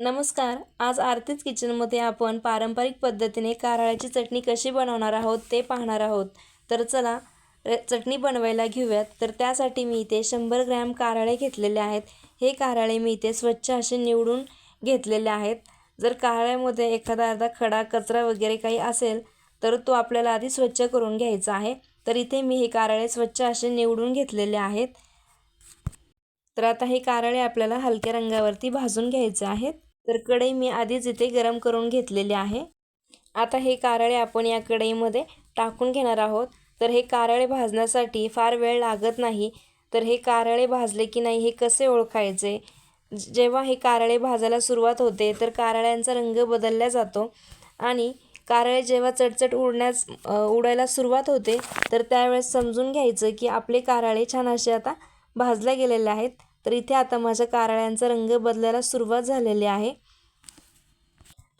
नमस्कार. आज आरतीच किचनमध्ये आपण पारंपरिक पद्धतीने कारळ्याची चटणी कशी बनवणार आहोत ते पाहणार आहोत. तर चला चटणी बनवायला घेऊयात. तर त्यासाठी मी इथे शंभर ग्रॅम कारळे घेतलेले आहेत. हे कारळे मी इथे स्वच्छ असे निवडून घेतलेले आहेत. जर कारळ्यामध्ये एखादा अर्धा खडा कचरा वगैरे काही असेल तर तो आपल्याला आधी स्वच्छ करून घ्यायचा आहे. तर इथे मी हे कारळे स्वच्छ असे निवडून घेतलेले आहेत. तर आता हे कारळे आपल्याला हलक्या रंगावरती भाजून घ्यायचे आहेत. तर कढई मी आधीच इथे गरम करून घेतलेली आहे. आता हे कारळे आपण या कढईमध्ये टाकून घेणार आहोत. तर हे कारळे भाजण्यासाठी फार वेळ लागत नाही. तर हे कारळे भाजले की नाही हे कसे ओळखायचे? जेव्हा हे कारळे भाजायला सुरुवात होते तर कारळ्यांचा रंग बदलला जातो. आणि कारळे जेव्हा चटचट उडण्यास उडायला सुरुवात होते तर त्यावेळेस समजून घ्यायचं की आपले कारळे छान असे आता भाजल्या गेलेल्या आहेत. तर इथे आता माझ्या कारळ्यांचा रंग बदलायला सुरुवात झालेली आहे.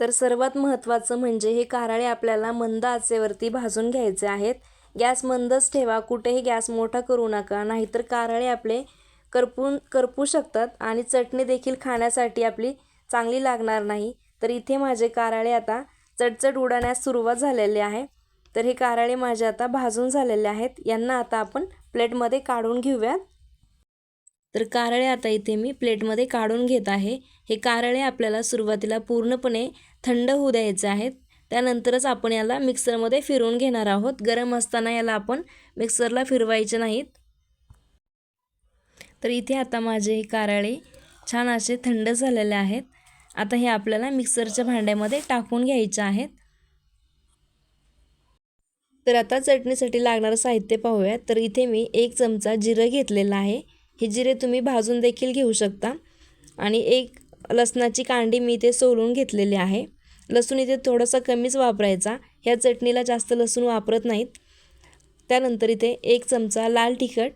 तर सर्वात महत्त्वाचं म्हणजे हे कारळे आपल्याला मंद आचेवरती भाजून घ्यायचे आहेत. गॅस मंदच ठेवा कुठेही गॅस मोठा करू नका नाहीतर कारळे आपले करपून करपू शकतात आणि चटणी देखील खाण्यासाठी आपली चांगली लागणार नाही. तर इथे माझे कारळे आता चटचट उडाण्यास सुरुवात झालेली आहे. तर हे कारळे माझे आता भाजून झालेले आहेत. यांना आता आपण प्लेटमध्ये काढून घेऊयात. तर कारळे आता इथे मी प्लेटमध्ये काढून घेत आहे. हे कारळे आपल्याला सुरुवातीला पूर्णपणे थंड होऊ द्यायचे आहेत. त्यानंतरच आपण याला मिक्सरमध्ये फिरवून घेणार आहोत. गरम असताना याला आपण मिक्सरला फिरवायचे नाहीत. तर इथे आता माझे हे कारळे छान असे थंड झालेले आहेत. आता हे आपल्याला मिक्सरच्या भांड्यामध्ये टाकून घ्यायचे आहेत. तर आता चटणीसाठी लागणारं साहित्य पाहूया. तर इथे मी एक चमचा जिरं घेतलेलं आहे. हे जिरे तुम्ही भाजून देखील घेऊ शकता. आणि एक लसणाची कांडी मी इथे सोलून घेतलेली आहे. लसूण इथे थोडासा कमीच वापरायचा. ह्या चटणीला जास्त लसूण वापरत नाहीत. त्यानंतर इथे एक चमचा लाल तिखट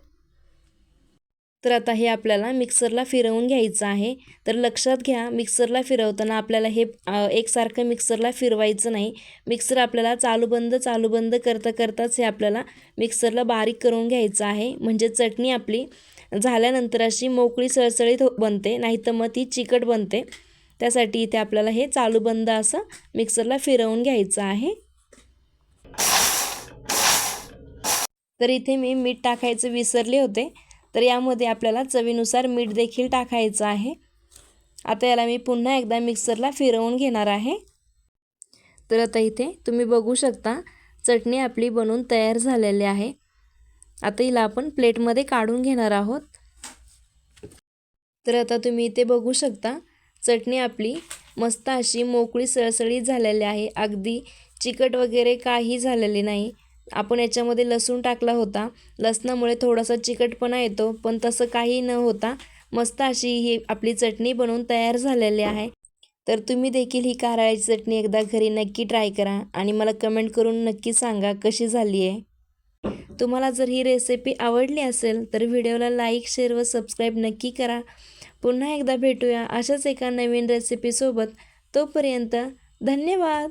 तर आता हे आपल्याला मिक्सरला फिरवून घ्यायचं आहे. तर लक्षात घ्या मिक्सरला फिरवताना आपल्याला हे एकसारखं मिक्सरला फिरवायचं नाही. मिक्सर आपल्याला चालू बंद चालू बंद करता करताच हे आपल्याला मिक्सरला बारीक करून घ्यायचं आहे. म्हणजे चटणी आपली झाल्यानंतर अशी मोकळी सळसळीत हो-, बनते. नाहीतर मग ती चिकट बनते. त्यासाठी इथे आपल्याला हे चालू बंद असं मिक्सरला फिरवून घ्यायचं आहे. तर इथे मी मीठ टाकायचं विसरले होते. तर यामध्ये आपल्याला चवीनुसार मीठ देखील टाकायचं आहे. आता याला मी पुन्हा एकदा मिक्सरला फिरवून घेणार आहे. तर आता इथे तुम्ही बघू शकता चटणी आपली बनवून तयार झालेली आहे. आता हिला आपण प्लेटमध्ये काढून घेणार आहोत. तर आता तुम्ही इथे बघू शकता चटणी आपली मस्त अशी मोकळी सळसळीत झालेली आहे. अगदी चिकट वगैरे काही झालेली नाही. आपण याच्यामध्ये लसूण टाकला होता. लसणामुळे थोडासा चिकटपणा येतो पण तसं काही न होता मस्त अशी ही आपली चटणी बनवून तयार झालेली आहे. तर तुम्ही देखील ही कारळ्याची चटणी एकदा घरी नक्की ट्राय करा आणि मला कमेंट करून नक्की सांगा कशी झाली आहे. तुम्हाला जर ही रेसिपी आवडली असेल तर व्हिडिओला लाईक शेअर व सबस्क्राईब नक्की करा. पुन्हा एकदा भेटूया अशाच एका नवीन रेसिपीसोबत तोपर्यंत धन्यवाद!